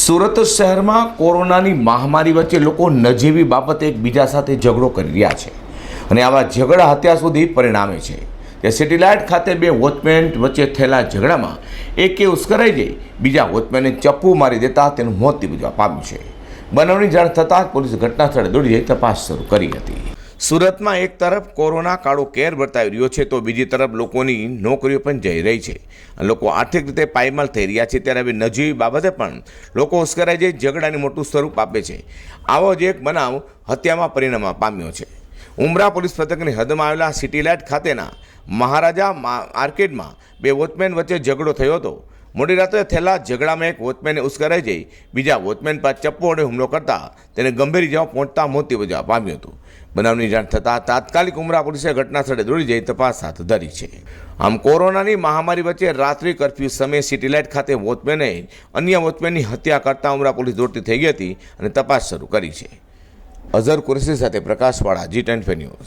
સુરત શહેરમાં કોરોનાની મહામારી વચ્ચે લોકો નજીવી બાબતે એકબીજા સાથે ઝઘડો કરી રહ્યા છે અને આવા ઝઘડા અત્યાર સુધી પરિણામે છે. કે સેટેલાઇટ ખાતે બે વોચમેન વચ્ચે થયેલા ઝઘડામાં એકે ઉશ્કરાઈ જઈ બીજા વોચમેનને ચપ્પુ મારી દેતા તેનું મોત નીપજવા પામ્યું છે. બનાવની જાણ થતાં પોલીસ ઘટના સ્થળે દોડી જઈ તપાસ શરૂ કરી હતી. સુરતમાં એક તરફ કોરોના કાળો કેર વર્તાવી રહ્યો છે, તો બીજી તરફ લોકોની નોકરીઓ પણ જઈ રહી છે. લોકો આર્થિક રીતે પાયમાલ થઈ રહ્યા છે, ત્યારે હવે નજીવી બાબતે પણ લોકો ઉશ્કેરાઈ જઈ ઝઘડાની મોટું સ્વરૂપ આપે છે. આવો જ એક બનાવ હત્યામાં પરિણમવા પામ્યો છે. ઉમરા પોલીસ પથકની હદમાં આવેલા સિટી લાઇટ ખાતેના મહારાજા માર્કેટમાં બે વોચમેન વચ્ચે ઝઘડો થયો હતો. મોડી રાત્રે થયેલા ઝઘડામાં એક વોચમેને ઉશ્કરાઈ જઈ બીજા વોચમેન પર ચપ્પુ વડે હુમલો કરતા તેને ગંભીર ઇજાઓ પહોંચતા મોત નિપજવા પામ્યું હતું. બનાવની જાણ થતાં તાત્કાલિક ઉમરા પોલીસે ઘટના સ્થળે દોડી જઈ તપાસ હાથ ધરી છે. આમ કોરોનાની મહામારી વચ્ચે રાત્રિ કરફ્યુ સમયે સિટીલાઇટ ખાતે વોચમેને અન્ય વોચમેનની હત્યા કરતા ઉમરા પોલીસ દોડતી થઈ ગઈ હતી અને તપાસ શરૂ કરી છે. અઝર કુરેશી સાથે પ્રકાશવાળા જી ટેન ન્યૂઝ.